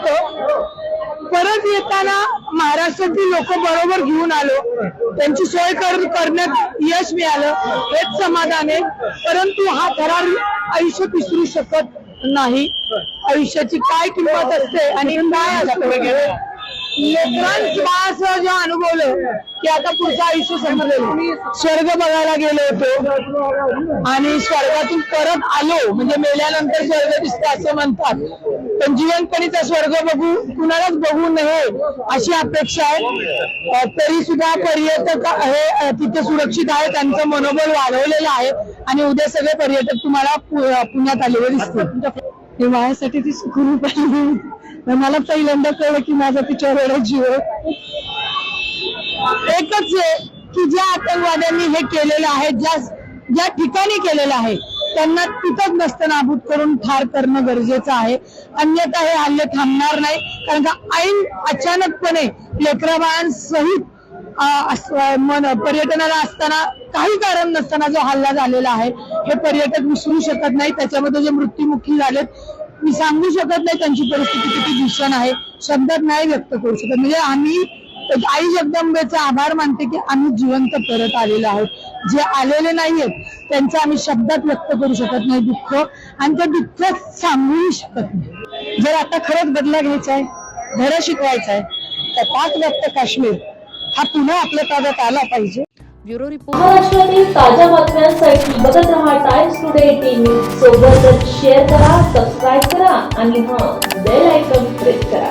होतं. परत येताना महाराष्ट्रातील लोक बरोबर घेऊन आलो. त्यांची सोय करण्यात यश मिळालं. हेच समाधान आहे. परंतु हा थरार आयुष्य विसरू शकत नाही. आयुष्याची काय किंमत असते आणि काय असतं? लेकरांचं असं जे अनुभवलं की आता पुढचं आयुष्य संपलेलं स्वर्ग बघायला गेलो होतो आणि स्वर्गातून परत आलो. म्हणजे मेल्यानंतर स्वर्ग दिसतं असं म्हणतात. पण जीवनपणीचा स्वर्ग बघू कुणालाच बघू नये अशी अपेक्षा आहे. तरी सुद्धा पर्यटक हे तिथे सुरक्षित आहे त्यांचं मनोबल वाढवलेलं आहे आणि उद्या सगळे पर्यटक तुम्हाला पु- पुण्यात आलेले दिसतील. हे माझ्यासाठी ती सुखरूप आली मला पहिल्यांदा कळलं की माझा तिच्यावर एवढा जीव एकच आहे की ज्या आतंकवाद्यांनी हे केलेलं आहे ज्या ज्या ठिकाणी केलेलं आहे त्यांना तिथंच नसतं नाबूद करून ठार करणं गरजेचं आहे. अन्यथा हे हल्ले थांबणार नाही कारण का ऐन अचानकपणे लेकराबाळांसहित अस- मन पर्यटनाला असताना काही कारण नसताना जो हल्ला झालेला आहे हे पर्यटक विसरू शकत नाही. त्याच्यामध्ये जे मृत्युमुखी झालेत मी सांगू शकत नाही त्यांची परिस्थिती किती भीषण आहे. शब्दात नाही व्यक्त करू शकत. म्हणजे आम्ही आई जगदंबेचा आभार मानते की आम्ही जिवंत परत आलेलो आहोत. जे आलेले नाहीयेत त्यांचं आम्ही शब्दात व्यक्त करू शकत नाही दुःख. आणि ते दुःख सांगूही शकत नाही. जर आता खरंच बदला घ्यायचा आहे धडा शिकवायचा आहे तर पाच व्यक्त काश्मीर हा पुन्हा आपल्या ताब्यात आला पाहिजे. Bureau report. महाराष्ट्रातील ताज्या बातम्यांसाठी बघत रहा टाइम्स टुडे टीव्ही सोबतच शेअर करा सबस्क्राईब करा आणि हां बेल आयकॉन प्रेस करा.